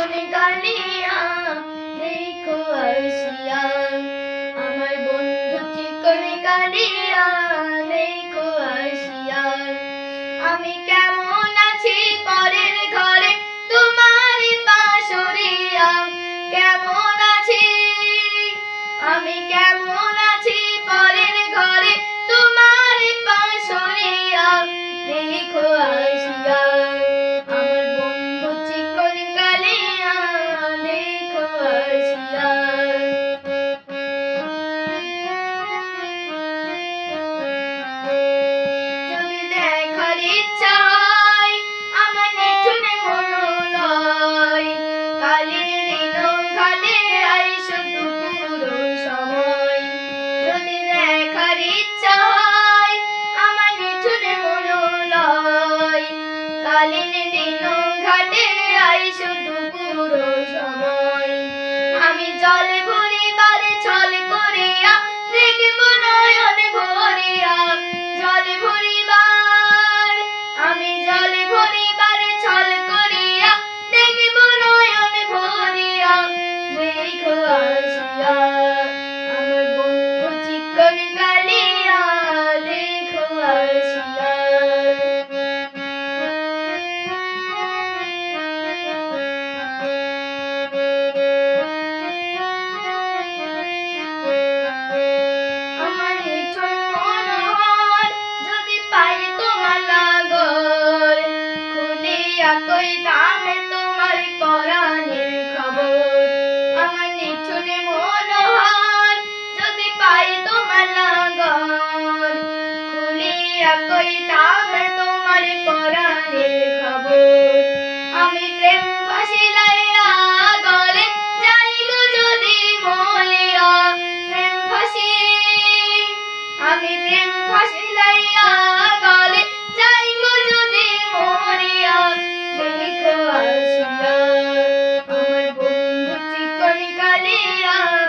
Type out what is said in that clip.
জীবন কালিয়া দেখো আসিয়া আমার বন্ধু কালিয়া দেখো আসিয়া আমি কেমন আছি পরের ঘরে তোমার পাশরিয়া কেমন আছি? আমি কেমন দিন দিন ঘাটে আমি চলবো পেতামে তোমার পরাণে খবর। আমার নিঠুনে মনোহর, যদি পাই তোমার লাগর খুলিয়া কইতামে তোমার পরাণ 一样